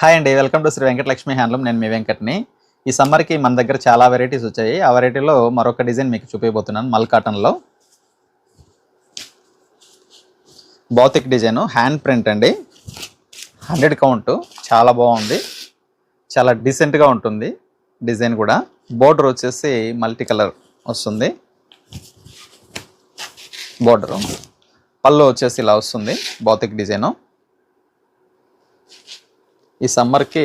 Hi అండి welcome to Shri Venkatalakshmi handloom నేను మీ వెంకట్ని. ఈ సమ్మర్కి మన దగ్గర చాలా వెరైటీస్ వచ్చాయి. ఆ వెరైటీలో మరొక డిజైన్ మీకు చూపించబోతున్నాను మల్ కాటన్లో. భౌతిక్ డిజైను హ్యాండ్ ప్రింట్ అండి. హండ్రెడ్ కౌంటు చాలా బాగుంది. చాలా డీసెంట్గా ఉంటుంది డిజైన్ కూడా. బోర్డర్ వచ్చేసి మల్టీ కలర్ వస్తుంది. బోర్డరు పళ్ళు వచ్చేసి ఇలా వస్తుంది భౌతిక్ డిజైను ఈ సమ్మర్కి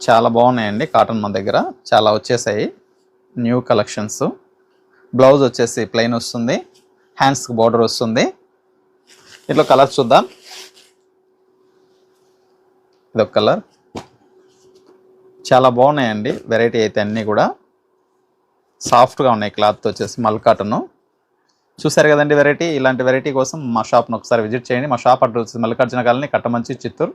చాలా బాగున్నాయండి కాటన్ మన దగ్గర. చాలా వచ్చేసాయి. న్యూ కలెక్షన్స్ బ్లౌజ్ వచ్చేసి ప్లెయిన్ వస్తుంది. హ్యాండ్స్కి బార్డర్ వస్తుంది. ఇట్లా కలర్స్ చూద్దాం. ఇదొక కలర్ చాలా బాగున్నాయండి. వెరైటీ అయితే అన్నీ కూడా. సాఫ్ట్గా ఉన్నాయి క్లాత్ వచ్చేసి మల్ కాటను చూసారు కదండి వెరైటీ ఇలాంటి వెరైటీ కోసం మా షాప్ను ఒకసారి విజిట్ చేయండి. మా shop address Mallikarjuna colony Kattamanchi Chittoor.